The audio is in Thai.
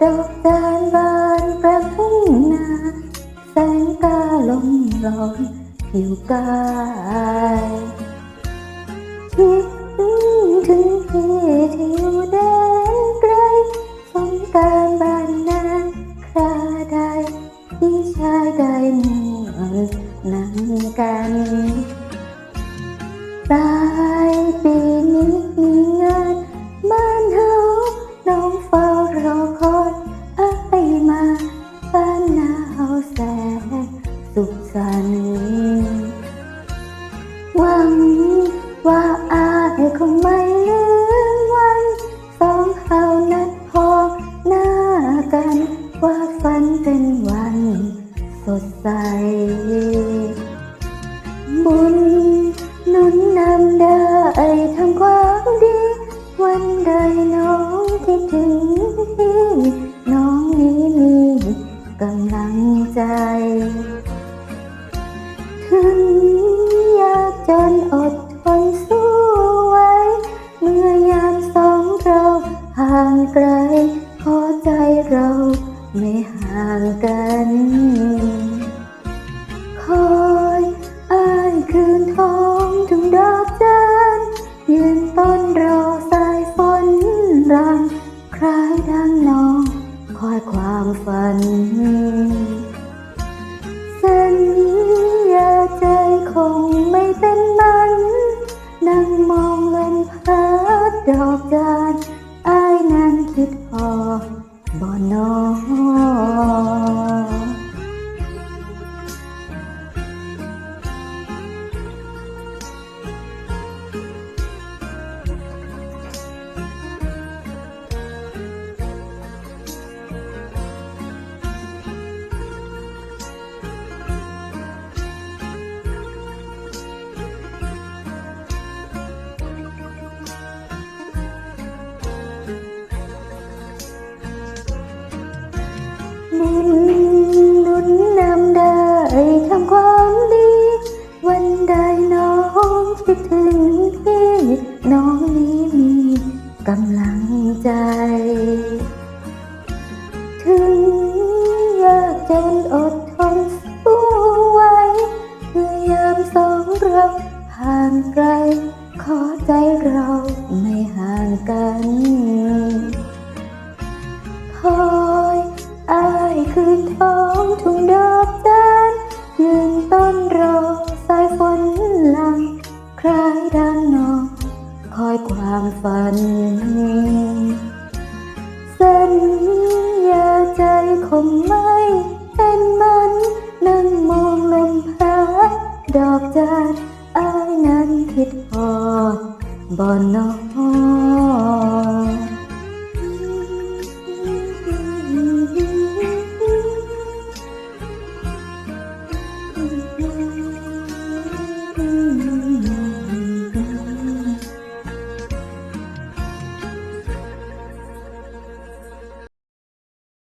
ดอกจานบานประทุ่งนาแสงตาลมร้อนผิวกายคิดถึงพี่ที่อยู่แดนไกลสงการบ้านนาคราใดพี่ชายได้มวนนั่งกันปลายปีนี้ สุขสัน หวังว่าอายคงไม่ลืมวันสองเฮานัดพบหน้ากัน ว่าฝันเป็นวัน สดใส บุญนุนนำได้ทำความดี วันใดน้องคิดถึงพี่น้องนี้มีกำลัง ไกลขอใจเราไม่ห่างกันคอยอ้ายคืนทองถึงดอกจานยืนต้นรอสายฝนรังคล้ายดังน้อง คอยความฝัน สัญญาใจคงไม่เป็นมัน นั่งมองลมพัดดอกจาน บ่ บุญหนุนนำได้ทำความดี วันใดน้องคิดถึงพี่น้องนี้มีกำลังใจ ถึงยากจนอดทนสู้ไว้เมื่อยามสองเราห่างไกล ขอใจเราไม่ห่างกันคอ ทุ่งดอกจานยืนต้นรอสายฝนหลังคล้ายดังนองคอยความฝัน สัญญาใจคงไม่เป็นมันนั่งมองลมพัดดอกจานอายนั้นคิดพอบ่นอ